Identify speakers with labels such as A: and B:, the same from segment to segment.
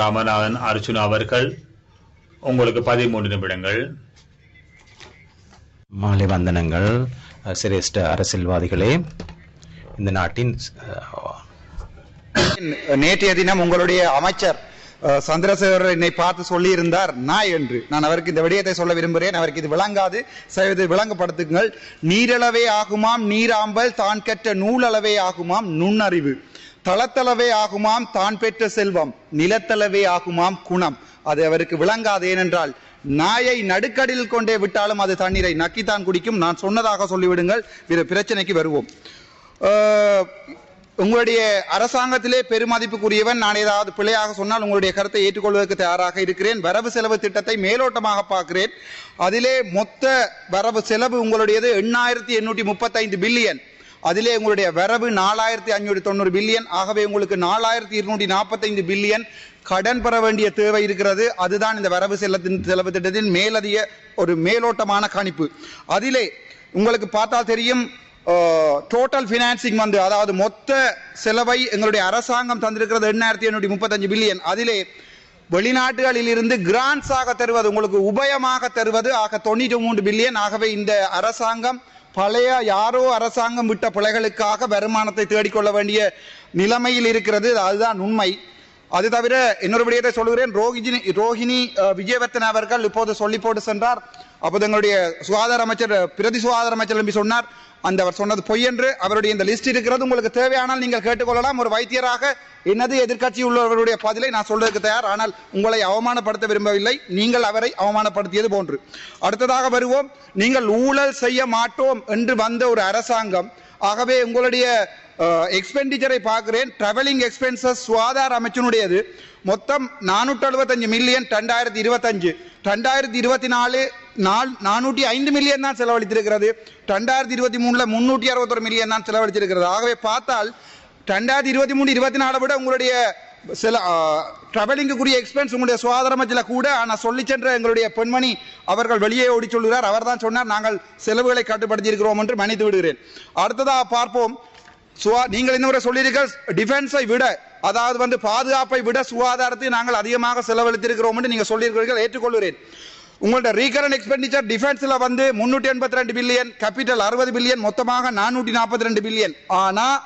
A: ராமநாதன் அர்ஜுனா அவர்கள் உங்களுக்கு பதிமூன்று நிமிடங்கள்.
B: மாலை வந்தனங்கள் சிரேஷ்ட அரசியல்வாதிகளே இந்த நாட்டின்
C: நேற்றைய தினம் உங்களுடைய அமைச்சர் சந்திரசேகர் என்னை பார்த்து சொல்லியிருந்தார் நாய் என்று. நான் அவருக்கு இந்த விடயத்தை சொல்ல விரும்புகிறேன் அவருக்கு இது விளங்காது. செய்து விளங்கப்படுத்துங்கள். நீரளவே ஆகுமாம் நீராம்பல் தான் கற்ற நூலளவே ஆகுமாம் நுண்ணறிவு. தளத்தளவே ஆகுமாம் தான் பெற்ற செல்வம் நிலத்தளவே ஆகுமாம் குணம். அது அவருக்கு விளங்காது ஏனென்றால் நாயை நடுக்கடில் கொண்டே விட்டாலும் அது தண்ணீரை நக்கித்தான் குடிக்கும். நான் சொன்னதாக சொல்லிவிடுங்கள். பிற பிரச்சனைக்கு வருவோம். உங்களுடைய அரசாங்கத்திலே பெருமதிப்புக்குரியவன் நான் ஏதாவது பிழையாக சொன்னால் உங்களுடைய கருத்தை ஏற்றுக்கொள்வதற்கு தயாராக இருக்கிறேன். வரவு செலவு திட்டத்தை மேலோட்டமாக பார்க்கிறேன். அதிலே மொத்த வரவு செலவு உங்களுடையது எண்ணாயிரத்தி எண்ணூற்றி முப்பத்தைந்து பில்லியன். அதிலே உங்களுடைய வரவு நாலாயிரத்தி ஐநூற்றி தொண்ணூறு பில்லியன். ஆகவே உங்களுக்கு நாலாயிரத்தி இருநூற்றி நாற்பத்தைந்து பில்லியன் கடன் பெற வேண்டிய தேவை இருக்கிறது. அதுதான் இந்த வரவு செல்லத்தின் செலவு திட்டத்தின் மேலதிக ஒரு மேலோட்டமான கணிப்பு. அதிலே உங்களுக்கு பார்த்தால் தெரியும் டோட்டல் ஃபினான்சிங் வந்து அதாவது மொத்த செலவை எங்களுடைய அரசாங்கம் தந்திருக்கிறது எண்ணாயிரத்தி எண்ணூற்றி முப்பத்தஞ்சு பில்லியன். அதிலே வெளிநாடுகளில் இருந்து கிராண்ட்ஸாக தருவது உங்களுக்கு உபயமாக தருவது ஆக தொண்ணூற்றி மூன்று பில்லியன். ஆகவே இந்த அரசாங்கம் பழைய யாரோ அரசாங்கம் விட்ட பிழைகளுக்காக வருமானத்தை தேடிக்கொள்ள வேண்டிய நிலைமையில் இருக்கிறது. அதுதான் உண்மை. அது தவிர இன்னொரு விடயத்தை சொல்கிறேன் ரோஹிஜினி ரோஹிணி விஜயவர்த்தன் அவர்கள் இப்போது சொல்லி போட்டு சென்றார். அப்போது எங்களுடைய சுகாதார அமைச்சர் பிரதி சுகாதார அமைச்சர் நம்பி சொன்னார். அந்த அவர் சொன்னது பொய் என்று அவருடைய இந்த லிஸ்ட் இருக்கிறது. உங்களுக்கு தேவையானால் நீங்கள் கேட்டுக்கொள்ளலாம். ஒரு வைத்தியராக என்னது எதிர்க்கட்சி உள்ளவர்களுடைய பதிலை நான் சொல்றதுக்கு தயார். ஆனால் உங்களை அவமானப்படுத்த விரும்பவில்லை. நீங்கள் அவரை அவமானப்படுத்தியது போன்று. அடுத்ததாக வருவோம். நீங்கள் ஊழல் செய்ய மாட்டோம் என்று வந்த ஒரு அரசாங்கம். ஆகவே உங்களுடைய எக்ஸ்பெண்டிச்சரை பார்க்குறேன். ட்ராவலிங் எக்ஸ்பென்சஸ் சுகாதார அமைச்சினுடையது. மொத்தம் நானூற்றி அறுபத்தஞ்சு மில்லியன் ரெண்டாயிரத்தி இருபத்தஞ்சு. ரெண்டாயிரத்தி இருபத்தி நாலு நால் நானூற்றி ஐந்து மில்லியன் தான் செலவழித்திருக்கிறது. ரெண்டாயிரத்தி இருபத்தி மூணில் முன்னூற்றி அறுபத்தொரு மில்லியன் தான் செலவழித்திருக்கிறது. ஆகவே பார்த்தால் ரெண்டாயிரத்தி இருபத்தி மூணு இருபத்தி நாலை விட உங்களுடைய சில ட்ராவலிங்குரிய எக்ஸ்பென்ஸ் உங்களுடைய சுகாதார அமைச்சில் கூட. ஆனால் சொல்லி சென்ற எங்களுடைய பெண்மணி அவர்கள் வெளியே ஓடி சொல்கிறார் அவர் தான் சொன்னார் நாங்கள் செலவுகளை கட்டுப்படுத்தி இருக்கிறோம் என்று மன்னித்து விடுகிறேன். அடுத்ததாக பார்ப்போம். சுவா நீங்கள் இன்னொரு சொல்லியிருக்க டிஃபென்ஸை விட அதாவது வந்து பாதுகாப்பை விட சுகாதாரத்தை நாங்கள் அதிகமாக செலவழித்திருக்கிறோம் என்று நீங்கள் சொல்லியிருக்கிறீர்கள் ஏற்றுக்கொள்கிறேன். உங்களோட ரீகரண்ட் எக்ஸ்பெண்டிச்சர் டிஃபென்ஸில் வந்து முன்னூற்றி எண்பத்தி ரெண்டு பில்லியன் கேபிட்டல் அறுபது பில்லியன் மொத்தமாக நானூற்றி நாற்பத்தி ரெண்டு பில்லியன் ஆனால்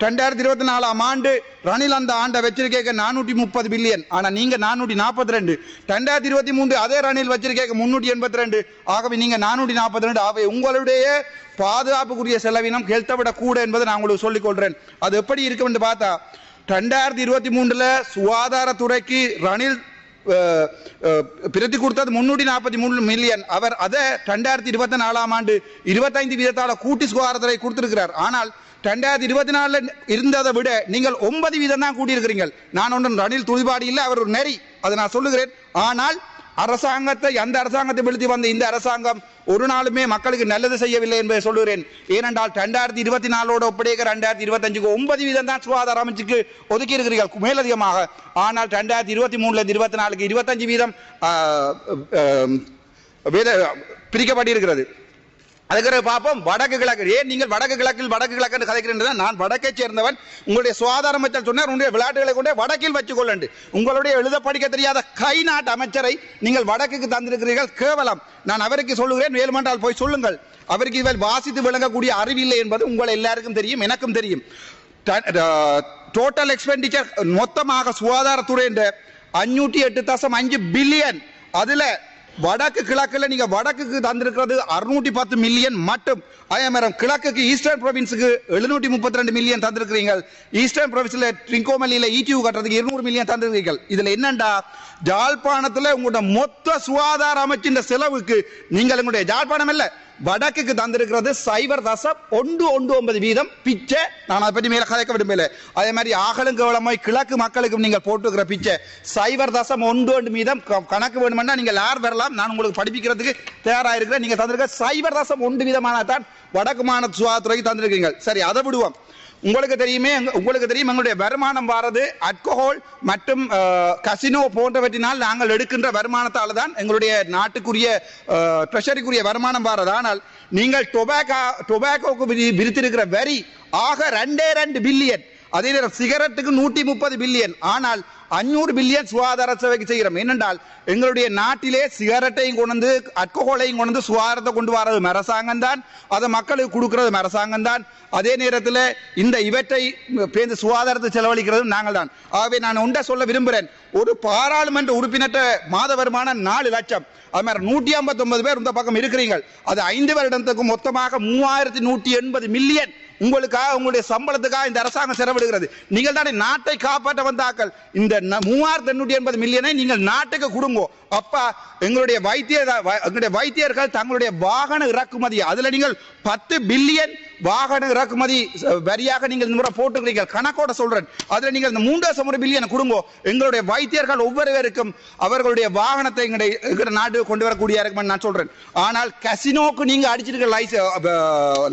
C: ரெண்டாயிரத்தி இருபத்தி நாலாம் ஆண்டு ரணில் அந்த ஆண்டை வச்சிருக்கேக்க நானூற்றி முப்பது பில்லியன். ஆனால் நீங்கள் நானூற்றி நாற்பத்தி ரெண்டு ரெண்டாயிரத்தி இருபத்தி மூன்று அதே ரணில் வச்சிருக்கேக்க முன்னூற்றி எண்பத்தி ரெண்டு ஆகவே நீங்கள் நானூற்றி நாற்பத்தி ரெண்டு ஆகவே உங்களுடைய பாதுகாப்புக்குரிய செலவினம் ஹெல்த்தை விட கூட என்பதை நான் உங்களுக்கு சொல்லிக்கொள்கிறேன் அது எப்படி இருக்கும் என்று பார்த்தா ரெண்டாயிரத்தி இருபத்தி மூன்றில் சுகாதாரத்துறைக்கு ரணில் பிரதி கொடுத்தது முன்னூற்றி நாற்பத்தி மூணு மில்லியன் அவர் அதை ரெண்டாயிரத்தி இருபத்தி நாலாம் ஆண்டு இருபத்தைந்து வீதத்தால் கூட்டி சுகாதாரத்துறை கொடுத்திருக்கிறார். ஆனால் ரெண்டாயிரத்தி இருபத்தி நாலில் இருந்ததை விட நீங்கள் ஒன்பது வீதம் தான் கூட்டியிருக்கிறீங்க நான் ஒன்றும் ரணில் துணிபாடு இல்லை அவர் ஒரு நெறி. அதை நான் சொல்லுகிறேன். ஆனால் அரசாங்கத்தை அந்த அரசாங்கத்தை வீழ்த்தி வந்த இந்த அரசாங்கம் ஒரு நாளுமே மக்களுக்கு நல்லது செய்யவில்லை என்பதை சொல்லுகிறேன். ஏனென்றால் ரெண்டாயிரத்தி இருபத்தி நாலோட ஒப்படைக்க ரெண்டாயிரத்தி இருபத்தஞ்சுக்கு ஒன்பது வீதம் தான் சுகாதார அமைச்சுக்கு ஒதுக்கி இருக்கிறீர்கள் மேலதிகமாக. ஆனால் ரெண்டாயிரத்தி இருபத்தி மூணுல இருபத்தி நாலுக்கு இருபத்தஞ்சு வீதம் பிரிக்கப்பட்டிருக்கிறது. அதுக்கு பார்ப்போம் வடக்கு கிழக்கு. ஏன் நீங்கள் வடக்கு கிழக்கில் வடக்கு கிழக்கு கதைக்கிறேன் நான் வடக்கை சேர்ந்தவன். உங்களுடைய சுகாதார அமைச்சர் சொன்னார் உங்களுடைய விளையாட்டுகளை கொண்டே வடக்கில் வச்சுக்கொள்ளண்டு உங்களுடைய எழுத படிக்க தெரியாத கை நாட்டு அமைச்சரை நீங்கள் வடக்குக்கு தந்திருக்கிறீர்கள் கேவலம். நான் அவருக்கு சொல்லுகிறேன் வேலுமண்டால் போய் சொல்லுங்கள். அவருக்கு இவர் வாசித்து விளங்கக்கூடிய அறிவில்லை என்பது உங்கள் எல்லாருக்கும் தெரியும் எனக்கும் தெரியும். டோட்டல் எக்ஸ்பெண்டிச்சர் மொத்தமாக சுகாதாரத்துறை என்ற அஞ்சூற்றி எட்டு தசம் அஞ்சு பில்லியன் அதில் வடக்கு கிழக்குல நீங்க வடக்குக்கு தந்திருக்கிறது அறுநூற்றி பத்து மில்லியன் மட்டும். அதேமாதிரி கிழக்குக்கு ஈஸ்டர்ன் ப்ரொவின்ஸுக்கு எழுநூற்றி முப்பத்தி ரெண்டு மில்லியன் தந்திருக்கிறீங்க ஈஸ்டர்ன் ப்ரொவின்ஸ்ல ட்ரிங்கோமல்லியில ஈடியூ கட்டுறதுக்கு இருநூறு மில்லியன் தந்திருக்கிறீர்கள். இதுல என்னண்டா? ஜாழ்ப்பாணத்துல உங்களோட மொத்த சுகாதார அமைச்சின் செலவுக்கு நீங்கள் உங்களுடைய ஜாழ்ப்பாணம் இல்லை வடக்குக்கு தந்திருக்கிறது சைபர் தசம் ஒன்று ஒன்று ஒன்பது வீதம். பிச்சை. நான் அதை பற்றி மேலே கதைக்க விரும்பல அதே மாதிரி ஆகலும் கவலமாய் கிழக்கு மக்களுக்கும் நீங்கள் போட்டுக்கிற பிச்சை. சைபர் தசம் ஒன்று ஒன்று வீதம். க- கணக்கு வேணுமென்னா நீங்கள் யார் வரலாம்? நான் உங்களுக்கு படிப்பிக்கிறதுக்கு தயாராக இருக்கிறேன். நீங்கள் தந்திருக்க சைபர் தசம் ஒன்று வீதமான தான் வடக்கு மாநில சுகாதாரத்துறைக்கு தந்திருக்கீங்க சரி அதை விடுவோம். உங்களுக்கு தெரியுமே உங்களுக்கு தெரியும் எங்களுடைய வருமானம் வாரது அல்கோஹால் மற்றும் கசினோ போன்றவற்றினால் நாங்கள் எடுக்கின்ற வருமானத்தால் தான் எங்களுடைய நாட்டுக்குரிய ட்ரெஷரிக்குரிய வருமானம் வாரது. ஆனால் நீங்கள் டொபாக்கோ டொபாக்கோக்கு விதி- வரி ஆக ரெண்டே ரெண்டு பில்லியன் அதே நேரம் சிகரெட்டுக்கு நூற்றி முப்பது பில்லியன் ஆனால் அஞ்சூறு பில்லியன் சுகாதார சேவைக்கு செய்கிறோம். ஏனென்றால் எங்களுடைய நாட்டிலே சிகரெட்டையும் கொண்டு வந்து அல்கோஹோலையும் கொண்டு வந்து சுகாதாரத்தை கொண்டு வரது அரசாங்கம் தான் அதை மக்களுக்கு கொடுக்கறது அரசாங்கம் தான் அதே நேரத்தில் இந்த இவற்றை பேருந்து சுகாதாரத்தை செலவழிக்கிறதும் நாங்கள் தான் ஆகவே நான் ஒன்றை சொல்ல விரும்புகிறேன் ஒரு பாராளுமன்ற உறுப்பினர்கிட்ட மாத வருமானம் நாலு லட்சம். அது மாதிரி நூற்றி ஐம்பத்தி ஒன்பது பேர் இந்த பக்கம் இருக்கிறீங்க அது ஐந்து வருடத்துக்கு மொத்தமாக மூவாயிரத்தி நூற்றி எண்பது மில்லியன். உங்களுக்காக உங்களுடைய சம்பளத்துக்காக இந்த அரசாங்கம் செலவிடுகிறது. நீங்கள் தானே நாட்டை காப்பாற்ற வந்தாக்கள் இந்த மூவாயிரத்தி எண்ணூற்றி எண்பது மில்லியனை நீங்கள் நாட்டுக்கு கொடுங்கோ. அப்பா எங்களுடைய வைத்தியர் எங்களுடைய வைத்தியர்கள் தங்களுடைய வாகன இறக்குமதி அதுல நீங்கள் பத்து பில்லியன் வாகன இறக்குமதி வரியாக நீங்கள் இந்த முறை போட்டுக்கிறீங்க கணக்கோட சொல்றேன். அதுல நீங்கள் இந்த மூன்றாம் சமூக பில்லியன் கொடுங்கோ. எங்களுடைய வைத்தியர்கள் ஒவ்வொருவருக்கும் அவர்களுடைய வாகனத்தை எங்களுடைய எங்களுடைய நாட்டுக்கு கொண்டு வரக்கூடிய இருக்கும்னு நான் சொல்றேன். ஆனால் கசினோக்கு நீங்க அடிச்சிருக்க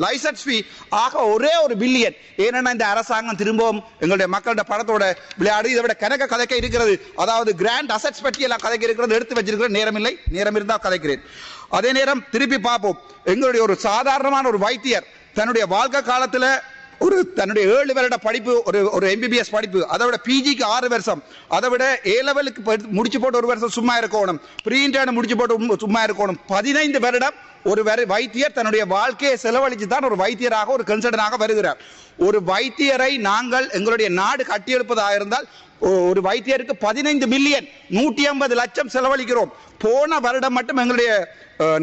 C: லைசன்ஸ் ஃபீ ஆக ஒரே ஒரு பில்லியன் ஏன்னா இந்த அரசாங்கம் திரும்பவும் எங்களுடைய மக்களோட பணத்தோட விளையாடு. இதை விட கணக்க கதைக்க இருக்கிறது. அதாவது கிராண்ட் அசட்ஸ் பற்றி எல்லாம் கதைக்க இருக்கிறது. எடுத்து வச்சிருக்கிற நேரம் இல்லை நேரம் இருந்தால் கதைக்கிறேன். அதே நேரம் திருப்பி பார்ப்போம். எங்களுடைய ஒரு சாதாரணமான ஒரு வைத்தியர் தன்னுடைய வாழ்க்கை காலத்தில் ஒரு தன்னுடைய ஏழு வருட படிப்பு ஒரு ஒரு எம்பிபிஎஸ் படிப்பு அதை விட பிஜிக்கு ஆறு வருஷம் அதை விட ஏ லெவலுக்கு முடிச்சு போட்டு ஒரு வருஷம் சும்மா இருக்கணும் ப்ரீ இன்டர்னு முடிச்சு போட்டு சும்மா இருக்கணும். பதினைந்து வருடம் ஒரு வைத்தியர் தன்னுடைய வாழ்க்கையை செலவழித்து தான் ஒரு வைத்தியராக ஒரு கன்சல்டனாக வருகிறார். ஒரு வைத்தியரை நாங்கள் எங்களுடைய நாடு கட்டியெழுப்பதாக இருந்தால் ஒரு வைத்தியருக்கு பதினைந்து மில்லியன் நூற்றி ஐம்பது லட்சம் செலவழிக்கிறோம். போன வருடம் மட்டும் எங்களுடைய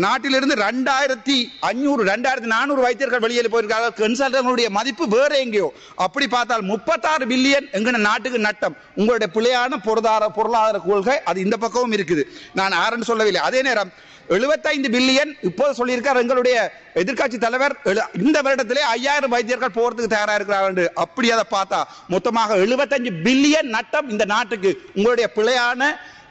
C: நாட்டிலிருந்து ரெண்டாயிரத்தி அஞ்சூறு ரெண்டாயிரத்தி நானூறு வைத்தியர்கள் வெளியில் போயிருக்காங்க. கன்சல்டங்களுடைய மதிப்பு வேற எங்கேயோ. அப்படி பார்த்தால் முப்பத்தாறு பில்லியன் எங்க நாட்டுக்கு நட்டம். உங்களுடைய பிள்ளையான பொருளாதார பொருளாதார கொள்கை அது இந்த பக்கமும் இருக்குது. நான் ஆரன்னு சொல்லவில்லை. அதே நேரம் எழுபத்தைந்து பில்லியன் இப்போது சொல்லியிருக்கார் எங்களுடைய எதிர்கட்சி தலைவர். எழு- இந்த வருடத்திலே ஐயாயிரம் வைத்தியர்கள் போறதுக்கு தயாரா இருக்கிறார்கள் அப்படி அதை பார்த்தா மொத்தமாக எழுபத்தஞ்சு பில்லியன் நட்டம் இந்த நாட்டுக்கு. உங்களுடைய பிழையான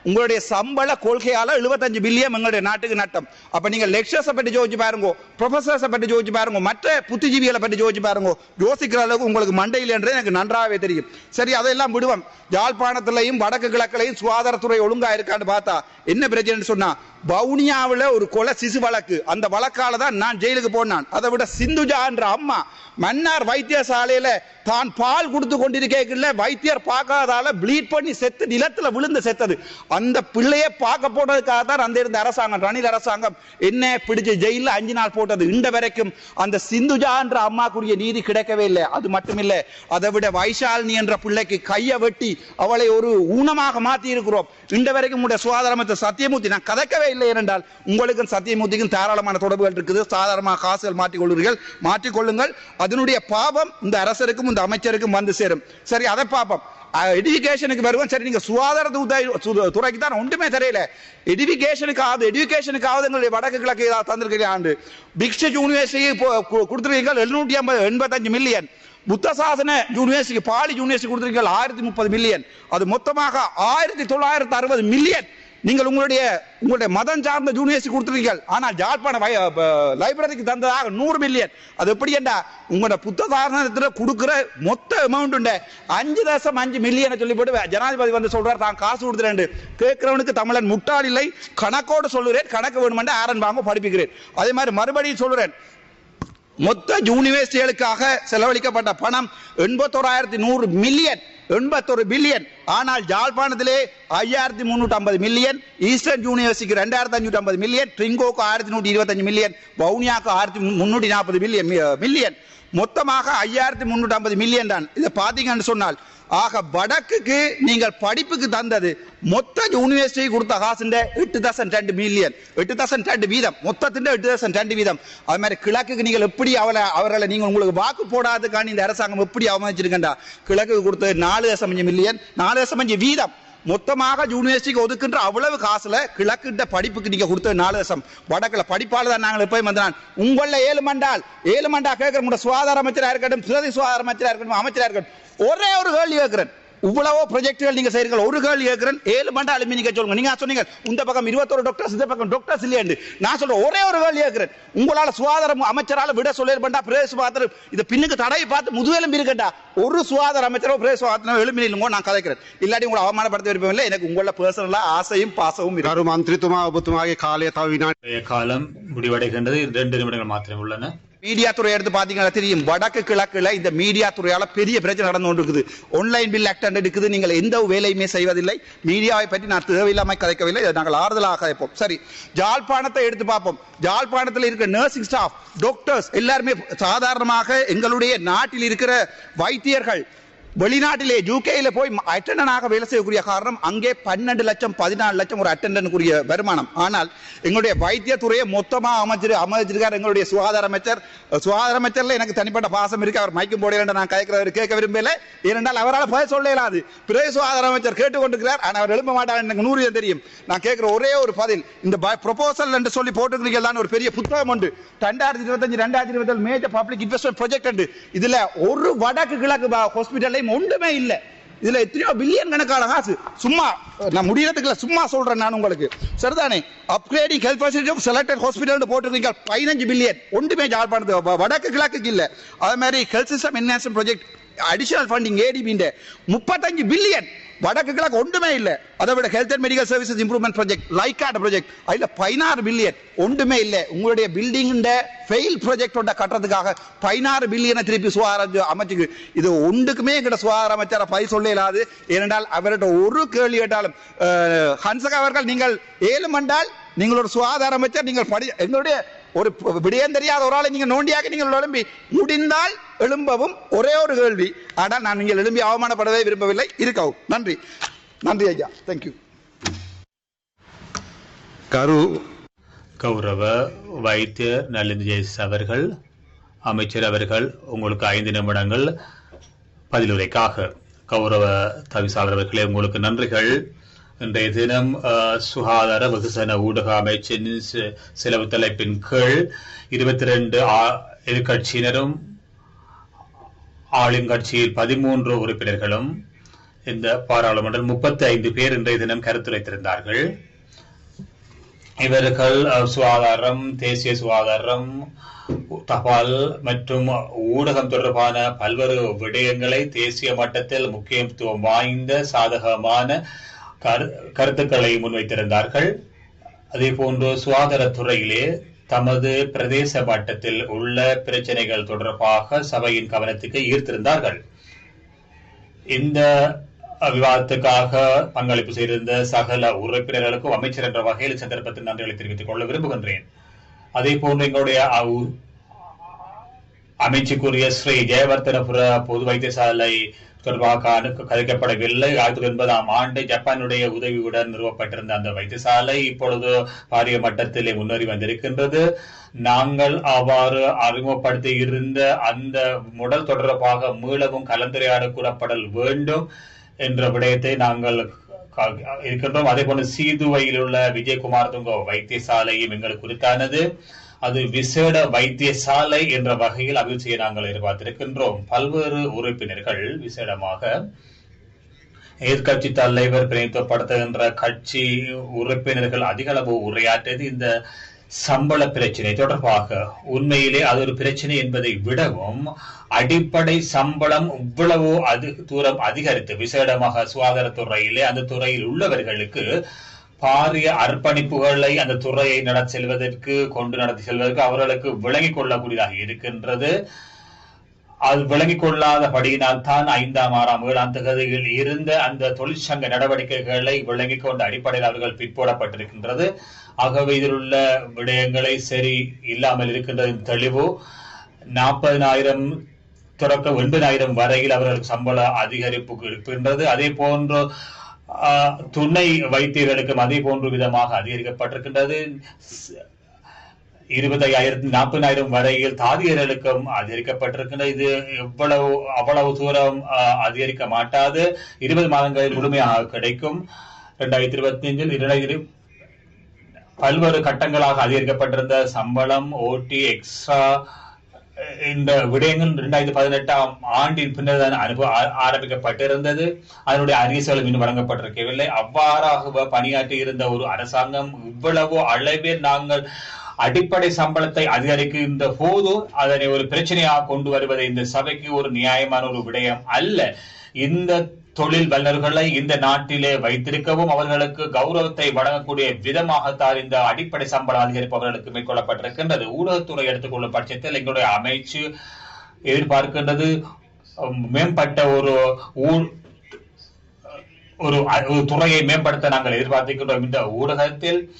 C: உங்களுடைய சம்பள கொள்கையால 75 பில்லியன் எங்களுடைய நாட்டுக்கு நட்டம். அப்ப நீங்க லெக்சர்ஸை பற்றி யோசிச்சு பாருங்க ப்ரொஃபசர்ஸை பற்றி யோசிச்சு பாருங்க மற்ற புத்திஜீவிகளை பற்றி யோசிச்சு பாருங்க யோசிக்கிற அளவுக்கு உங்களுக்கு மண்டையில் என்று எனக்கு நன்றாகவே தெரியும். சரி அதையெல்லாம் விடுவோம். யாழ்ப்பாணத்திலையும் வடக்கு கிழக்கிலையும் சுகாதாரத்துறை ஒழுங்கா இருக்கான்னு பார்த்தா என்ன பிரச்சனைன்னு சொன்னா வவுனியாவில் ஒரு கொலை சிசு வழக்கு. அந்த வழக்கால தான் நான் ஜெயிலுக்கு போனான். அதை விட சிந்துஜா என்ற அம்மா மன்னார் வைத்தியசாலையில் தான் பால் கொடுத்து கொண்டிருக்கல வைத்தியர் பார்க்காதால ப்ளீட் பண்ணி செத்து நிலத்தில் விழுந்து செத்தது. அந்த பிள்ளையை பார்க்க போனதுக்காக தான் அந்த இருந்த அரசாங்கம் ரணில் அரசாங்கம் என்ன பிடிச்சு ஜெயிலில் அஞ்சு நாள் போட்டது. இந்த வரைக்கும் அந்த சிந்துஜா என்ற அம்மாக்குரிய நீதி கிடைக்கவே இல்லை. அது மட்டுமில்லை அதை விட வைஷாலினி என்ற பிள்ளைக்கு கையை வெட்டி அவளை ஒரு ஊனமாக மாற்றி இருக்கிறோம் இந்த வரைக்கும் உடைய சுகாதார சத்தியமூர்த்தி நான் கதைக்கவே இல்லை என்றால் உங்களுக்கும் சத்தியமூர்த்திக்கும் தாராளமான தொடர்புகள் இருக்குது. சாதாரணமாக காசுகள் மாற்றிக்கொள்வீர்கள் மாற்றிக்கொள்ளுங்கள். அதனுடைய பாவம் இந்த அரசருக்கும் இந்த அமைச்சருக்கும் வந்து சேரும். சரி அதை பார்ப்போம். எஜுகேஷனுக்கு வருவோம். சரி நீங்க சுகாதார துறை- துறைக்கு தான் ஒன்றுமே தெரியல. எஜுகேஷனுக்காவது எஜுகேஷனுக்காவது எங்களுடைய வடக்கு கிழக்கு ஏதாவது ஆண்டு. பிக்ஷ யூனிவர்சிட்டி கொடுத்துருக்கீங்க எழுநூற்றி ஐம்பது எண்பத்தஞ்சு மில்லியன் புத்த சாசன யூனிவர்சிட்டி பாலி யூனிவர்சிட்டி கொடுத்துருக்கீங்க ஆயிரத்தி முப்பது மில்லியன் அது மொத்தமாக ஆயிரத்தி தொள்ளாயிரத்தி அறுபது மில்லியன் நீங்கள் உங்களுடைய உங்களுடைய மதம் சார்ந்த யூனிவர்சிட்டி கொடுத்துருக்கீர்கள். ஆனால் ஜாழ்ப்பாண லைப்ரரிக்கு தந்ததாக நூறு மில்லியன் அது எப்படி என்றா உங்களோட புத்த சாசனத்தில் கொடுக்குற மொத்த அமௌண்ட் உண்டு. அஞ்சு தசம் அஞ்சு மில்லியனை சொல்லி போட்டு ஜனாதிபதி வந்து சொல்றார் தான் காசு கொடுத்துறேன் கேட்கிறவனுக்கு தமிழன் முட்டாள் இல்லை. கணக்கோடு சொல்லுறேன் கணக்கு வேணுமென்று ஆரன் வாங்க படிப்புகிறேன் அதே மாதிரி மறுபடியும் சொல்லுறேன் மொத்த யூனிவர்சிட்டிகளுக்காக செலவழிக்கப்பட்ட பணம் எண்பத்தோராயிரத்தி நூறு மில்லியன் எண்பத்தொரு பில்லியன் ஆனால் ஜாழ்ப்பாணத்திலே ஐயாயிரத்தி முன்னூற்றி ஐம்பது மில்லியன் ஈஸ்டர்ன் யூனிவர்சிட்டிக்கு ரெண்டாயிரத்தி அஞ்சூற்றி ஐம்பது மில்லியன் ட்ரிங்கோக்கு ஆயிரத்தி நூற்றி இருபத்தஞ்சு மில்லியன் வவுனியாக்கு ஆயிரத்தி முன்னூற்றி நாற்பது மில்லியன் மில்லியன் uh, மொத்தமாக ஐயாயிரத்தி முன்னூற்றி ஐம்பது மில்லியன் தான். இதை பார்த்தீங்கன்னு சொன்னால் ஆக வடக்குக்கு நீங்கள் படிப்புக்கு தந்தது மொத்த யூனிவர்சிட்டி கொடுத்த காசுண்ட எட்டு தசம் ரெண்டு மில்லியன் எட்டு தசம் ரெண்டு வீதம். மொத்தத்தின் எட்டு தசம் ரெண்டு வீதம். அது மாதிரி கிழக்குக்கு நீங்கள் எப்படி அவளை அவர்களை நீங்கள் உங்களுக்கு வாக்கு போடாதுக்கான இந்த அரசாங்கம் எப்படி அவமதிச்சிருக்கண்டா? கிழக்குக்கு கொடுத்தது நாலு தசம் அஞ்சு மில்லியன் நாலு தசம் அஞ்சு வீதம். மொத்தமாக யூனிவர்சிட்டிக்கு ஒதுக்குன்ற அவ்வளவு காசுல கிழக்கிட்ட படிப்புக்கு நீங்க கொடுத்த நாலு வருஷம் வடக்குல படிப்பாளர் தான் நாங்கள் எப்பயும் வந்தான் உங்கள ஏழு மண்டால் ஏழு மண்டா கேட்கிற சுகாதார அமைச்சராக இருக்கட்டும் பிரதி சுகாதார அமைச்சராக இருக்கட்டும் அமைச்சராக இருக்கட்டும். ஒரே ஒரு கேள்வி கேட்கிறேன். இவ்வளவோ ப்ரொஜெக்டுகள் நீங்க செய்றீங்க ஒரு கேள் கேட்கிறேன். ஏழு மண்டா அலுமி நீங்க சொல்லுங்க. நீங்க சொன்னீங்க இந்த பக்கம் இருபத்தொரு டாக்டர்ஸ் இந்த பக்கம் டாக்டர்ஸ் இல்லையாண்டு. நான் சொல்றேன் ஒரே ஒரு கேள்வி கேட்கிறேன். உங்களால சுகாதார அமைச்சரால விட சொல்லியிருப்பா பிரதேச பாத்திரம் இது பின்னுக்கு தடவை பார்த்து முதுகெலும் இருக்கட்டா ஒரு சுகாதார அமைச்சரோ பிரதேச பாத்திரம் எழுமி இல்லைங்கோ நான் கதைக்கிறேன். இல்லாட்டி உங்களை அவமானப்படுத்த விருப்பம் இல்லை எனக்கு உங்களோட பர்சனலா ஆசையும்
D: பாசவும் இருக்கும் மந்திரித்துமா உபத்துமாக காலைய
A: தாவினா காலம் முடிவடைகின்றது. ரெண்டு நிமிடங்கள் மாத்திரம் உள்ளன.
C: மீடியா துறை எடுத்து பாத்தீங்கன்னா தெரியும். வடக்கு கிழக்குல இந்த மீடியா துறையால பெரிய பிரச்சனை நடந்து கொண்டு இருக்குது ஆன்லைன் பில் ஆக்ட் இருக்குது நீங்கள் எந்த வேலையுமே செய்வதில்லை. மீடியாவை பற்றி நான் தேவையில்லாமல் கதைக்கவில்லை. இதை நாங்கள் ஆறுதலாக கதைப்போம் சரி ஜாழ்ப்பாணத்தை எடுத்து பார்ப்போம். ஜாழ்ப்பாணத்தில் இருக்கிற நர்சிங் ஸ்டாஃப் டாக்டர்ஸ் எல்லாருமே சாதாரணமாக எங்களுடைய நாட்டில் இருக்கிற வைத்தியர்கள் வெளிநாட்டிலே யூகேல போய் அட்டண்டனாக வேலை செய்யக்கூடிய காரணம் அங்கே பன்னெண்டு லட்சம் பதினாலு லட்சம் ஒரு அட்டண்டனுக்குரிய வருமானம். ஆனால் எங்களுடைய வைத்தியத்துறையை மொத்தமாக அமைச்சிரு அமைச்சிருக்கார் எங்களுடைய சுகாதார அமைச்சர். சுகாதார அமைச்சர்ல எனக்கு தனிப்பட்ட பாசம் இருக்கு. அவர் மைக்கும் போடையில நான் கேட்கிறவர் கேட்க விரும்பல. ஏனென்றால் அவரால் பதில் சொல்ல இயலாது. பிறகு சுகாதார அமைச்சர் கேட்டுக்கொண்டிருக்கிறார். ஆனால் அவர் எழுப்ப மாட்டார் எனக்கு நூறு தெரியும். நான் கேட்கிற ஒரே ஒரு பதில் இந்த ப்ரொபோசல் என்று சொல்லி போட்டுக்கிறீர்கள் தான் ஒரு பெரிய புத்தகம் உண்டு. ரெண்டாயிரத்தி இருபத்தஞ்சு ரெண்டாயிரத்தி இருபத்தி மேஜர் பப்ளிக் இன்வெஸ்ட்மெண்ட் ப்ராஜெக்ட் இதுல ஒரு வடக்கு கிழக்கு ஹாஸ்பிட்டல்லையும் ஒன்றுமே இல்லை. இதுல எத்தனையோ பில்லியன் கணக்கான காசு. சும்மா நான் முடியறதுக்கு சும்மா சொல்றேன் நான் உங்களுக்கு. சரிதானே? Upgrading health facility of selected hospital போட்டிருக்கீங்க. பதினஞ்சு பில்லியன் ஒன்றுமே ஜால் வ- வடக்கு கிழக்குக்கு இல்ல. அதே மாதிரி health system enhancement project additional funding ஏடிபின்ற முப்பத்தஞ்சு பில்லியன் வடக்கு கிழக்கு ஒன்றுமே இல்லை. அதை விட health and medical services improvement project லைக்காட் project அதில் பதினாறு பில்லியன் ஒன்றுமே இல்லை. உங்களுடைய பில்டிங் ஃபெயில் ப்ராஜெக்ட் கட்டுறதுக்காக பதினாறு பில்லியனை திருப்பி சுகாதார அமைச்சுக்கு. இது ஒன்றுக்குமே எங்கிட்ட சுகாதார அமைச்சரை பை சொல்ல இயலாது ஏனென்றால் அவர்கிட்ட ஒரு கேள்வி கேட்டாலும் ஹன்சகா அவர்கள் நீங்கள் ஏழும் என்றால் நீங்களோட சுகாதார அமைச்சர் நீங்கள் படி எங்களுடைய ஒரு ப- விடயம் தெரியாத ஒரு ஆளை நீங்கள் நோண்டியாக நீங்கள் எழும்பி முடிந்தால் எழும்பவும் ஒரே ஒரு கேள்வி. ஆனால் நான் நீங்கள் எழும்பி அவமானப்படவே விரும்பவில்லை. இருக்கவும். நன்றி. நன்றி ஐயா. தேங்க்யூ
B: கரு
A: கௌரவ வைத்தியர் நலிந்து ஜெயஸ் அவர்கள் அமைச்சர் அவர்கள் உங்களுக்கு ஐந்து நிமிடங்கள் பதிலுரைக்காக. கௌரவ தவிசாளர் அவர்களே உங்களுக்கு நன்றிகள். இன்றைய தினம் சுகாதார வெகுசன ஊடக அமைச்சின் செலவு தலைப்பின் கீழ் இருபத்தி ரெண்டு எதிர்கட்சியினரும் ஆளுங்கட்சியில் பதிமூன்று உறுப்பினர்களும் இந்த பாராளுமன்றம் முப்பத்தி ஐந்து பேர் இன்றைய தினம் கருத்துரைத்திருந்தார்கள். இவர்கள் அஹ், சுகாதாரம் தேசிய சுகாதாரம் தபால் மற்றும் ஊடகம் தொடர்பான பல்வேறு விடயங்களை தேசிய மட்டத்தில் முக்கியத்துவம் வாய்ந்த சாதகமான கருத்துக்களை முன்வைத்திருந்தார்கள். அதே போன்று சுகாதாரத்துறையிலே தமது பிரதேச மட்டத்தில் உள்ள பிரச்சனைகள் தொடர்பாக சபையின் கவனத்துக்கு ஈர்த்திருந்தார்கள். இந்த விவாதத்துக்காக பங்களிப்பு செய்திருந்த சகல உறுப்பினர்களுக்கும் அமைச்சர் என்ற வகையில் சந்தர்ப்பத்தில் நன்றிகளை தெரிவித்துக் கொள்ள விரும்புகின்றேன். அதே போன்று எங்களுடைய அவு- அமைச்சுக்குரிய ஸ்ரீ ஜெயவர்தனபுர பொது வைத்தியசாலை தொடர்பாக கழிக்கப்படவில்லை. ஆயிரத்தி எண்பதாம் ஆண்டு ஜப்பானுடைய உதவியுடன் நிறுவப்பட்டிருந்த அந்த வைத்தியசாலை இப்பொழுது பாரிய மட்டத்திலே முன்னேறி வந்திருக்கின்றது. நாங்கள் அவ்வாறு அறிமுகப்படுத்தி இருந்த அந்த முடல் தொடர்பாக மீளவும் கலந்துரையாட கூறப்படல் வேண்டும் என்ற விடயத்தை நாங்கள் இருக்கின்றோம். அதே போல சீதுவையில் உள்ள விஜயகுமார் துங்க வைத்தியசாலையும் எங்களுக்கு குறித்தானது. அது விசேட வைத்தியசாலை என்ற வகையில் அபிவிருத்தியை நாங்கள் எதிர்பார்த்திருக்கின்றோம். பல்வேறு உறுப்பினர்கள் விசேடமாக எதிர்கட்சி தலைவர் பிரதிநிதித்துவப்படுத்துகின்ற கட்சி உறுப்பினர்கள் அதிக அளவு உரையாற்றியது இந்த சம்பள பிரச்சனை. தொடர்பாக உண்மையிலே அது ஒரு பிரச்சனை என்பதை விடவும் அடிப்படை சம்பளம் இவ்வளவு அது தூரம் அதிகரித்து விசேடமாக சுகாதாரத்துறையிலே அந்த துறையில் உள்ளவர்களுக்கு பாரிய அர்ப்பணிப்புகளை அந்த துறையை நடத்தி செல்வதற்கு கொண்டு நடத்தி செல்வதற்கு அவர்களுக்கு விளங்கிக் கொள்ளக்கூடியதாக இருக்கின்றது. அது விளங்கிக் கொள்ளாதபடியினால் தான் ஐந்தாம் ஆறாம் ஏழாம் தகுதியில் இருந்த அந்த தொழிற்சங்க நடவடிக்கைகளை விளங்கிக் கொண்ட அடிப்படையில் அவர்கள் பிற்போடப்பட்டிருக்கின்றது. ஆகவே இதில் உள்ள விடயங்களை சரி இல்லாமல் இருக்கின்றது தெளிவு. நாற்பதினாயிரம் தொடக்க ஒன்பதாயிரம் வரையில் அவர்களுக்கு சம்பள அதிகரிப்பு இருக்கின்றது. அதே போன்ற துணை வைத்தியர்களுக்கும் அதே போன்ற விதமாக அதிகரிக்கப்பட்டிருக்கின்றது. இருபத்தையாயிரத்தி நாற்பதாயிரம் வரையில் தாதியர்களுக்கும் அதிகரிக்கப்பட்டிருக்கின்றது. இது எவ்வளவு அவ்வளவு தூரம் அதிகரிக்க மாட்டாது. இருபது மாதங்களில் முழுமையாக கிடைக்கும். இரண்டாயிரத்தி இருபத்தி அஞ்சில் இரண்டாயிரத்தி பல்வேறு கட்டங்களாக அதிகரிக்கப்பட்டிருந்த சம்பளம் ஓடி எக்ஸ்ட்ரா இந்த விடயங்கள் இரண்டாயிரத்தி பதினெட்டாம் ஆண்டின் பின்னர் தான் அனுபவ ஆரம்பிக்கப்பட்டிருந்தது. அதனுடைய அறிவிசலும் இன்னும் வழங்கப்பட்டிருக்கவில்லை. அவ்வாறாக பணியாற்றி இருந்த ஒரு அரசாங்கம் இவ்வளவு அளவில் நாங்கள் அடிப்படை சம்பளத்தை அதிகரிக்கின்ற போது அதனை ஒரு பிரச்சனையாக கொண்டு வருவது இந்த சபைக்கு ஒரு நியாயமான ஒரு விடயம் அல்ல. இந்த தொழில் வல்லர்களை இந்த நாட்டிலே வைத்திருக்கவும் அவர்களுக்கு கௌரவத்தை வழங்கக்கூடிய விதமாகத்தான் இந்த அடிப்படை சம்பள அதிகரிப்பு அவர்களுக்கு மேற்கொள்ளப்பட்டிருக்கின்றது. ஊடகத்துறை எடுத்துக்கொள்ளும் பட்சத்தில் எங்களுடைய அமைச்சு எதிர்பார்க்கின்றது. மேம்பட்ட ஒரு ஊ- ஒரு ஒரு துறையை மேம்படுத்த நாங்கள் எதிர்பார்த்திருக்கின்றோம். இந்த ஊடகத்தில்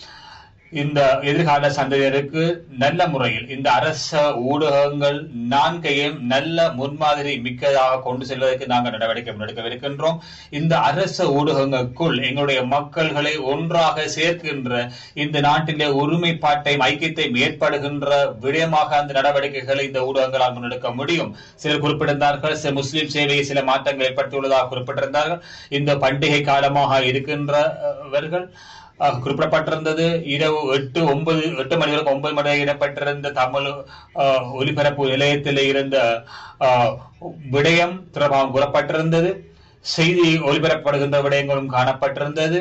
A: இந்த எதிர்கால சந்ததியருக்கு நல்ல முறையில் இந்த அரச ஊடகங்கள் நான்கையும் நல்ல முன்மாதிரி மிக்கதாக கொண்டு செல்வதற்கு நாங்கள் நடவடிக்கை எடுக்கவிருக்கின்றோம் இந்த அரச ஊடகங்களுக்குள் எங்களுடைய மக்கள்களை ஒன்றாக சேர்க்கின்ற இந்த நாட்டிலே ஒருமைப்பாட்டையும் ஐக்கியத்தையும் ஏற்படுகின்ற விடயமாக அந்த நடவடிக்கைகளை இந்த ஊடகங்களால் முன்னெடுக்க முடியும். சிலர் குறிப்பிட்டிருந்தார்கள் சில முஸ்லிம் சேவையை சில மாற்றங்கள் ஏற்பட்டுள்ளதாக குறிப்பிட்டிருந்தார்கள். இந்த பண்டிகை காலமாக இருக்கின்றவர்கள் குறிப்பிடப்பட்டிருந்தது. இரவு எட்டு ஒன்பது எட்டு மணி வரைக்கும் ஒன்பது மணி இடப்பட்டிருந்த தமிழ் ஒலிபரப்பு நிலையத்தில் இருந்த விடயம் தொடர்பாக கூறப்பட்டிருந்தது. செய்தி ஒலிபரப்பப்படுகின்ற விடயங்களும் காணப்பட்டிருந்தது.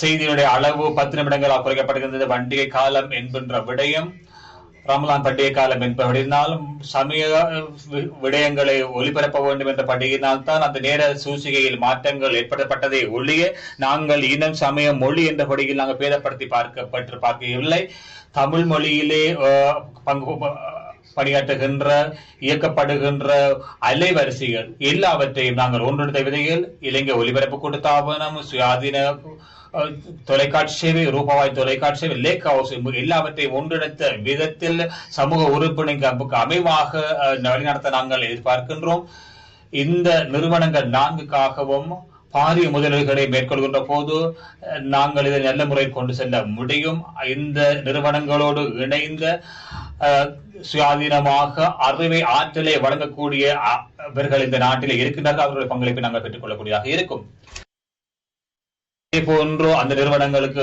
A: செய்தியுடைய அளவு பத்து நிமிடங்களாக குறைக்கப்படுகின்றது பண்டிகை காலம் என்கின்ற விடயம். ரமலான் பண்டிகை காலம் என்பதினாலும் சமய விடயங்களை ஒளிபரப்ப வேண்டும் என்ற பண்டிகையினால் தான் அந்த நேர சூசிகையில் மாற்றங்கள் ஏற்படப்பட்டதை ஒழிய நாங்கள் இனம் சமய மொழி என்ற படியில் நாங்கள் பேதப்படுத்தி பார்க்கப்பட்டு பார்க்கவில்லை. தமிழ் மொழியிலே அஹ், பங்கு பணியாற்றுகின்ற இயக்கப்படுகின்ற அலைவரிசைகள் எல்லாவற்றையும் நாங்கள் ஒன்றுடைய விதையில் இலங்கை ஒலிபரப்பு கூட்டத்தாபனம் சுயாதீன தொலைக்காட்சி சேவை ரூபாவாய் தொலைக்காட்சி சேவை லேக் ஹவுஸ் எல்லாவற்றையும் ஒன்றிணைத்த விதத்தில் சமூக உறுப்பினருக்கு அமைவாக வழிநடத்த நாங்கள் எதிர்பார்க்கின்றோம். இந்த நிறுவனங்கள் நான்குக்காகவும் பாரிய முதலீடுகளை மேற்கொள்கின்ற போது அஹ், நாங்கள் இதை நல்ல முறையில் கொண்டு செல்ல முடியும். இந்த நிறுவனங்களோடு இணைந்த அஹ், சுயாதீனமாக அறிவை ஆற்றலை வழங்கக்கூடிய இந்த நாட்டில் இருக்கின்றார்கள். அவர்களுடைய பங்களிப்பை நாங்கள் பெற்றுக்கொள்ளக்கூடியதாக இருக்கும். போன்று அந்த நிறுவனங்களுக்கு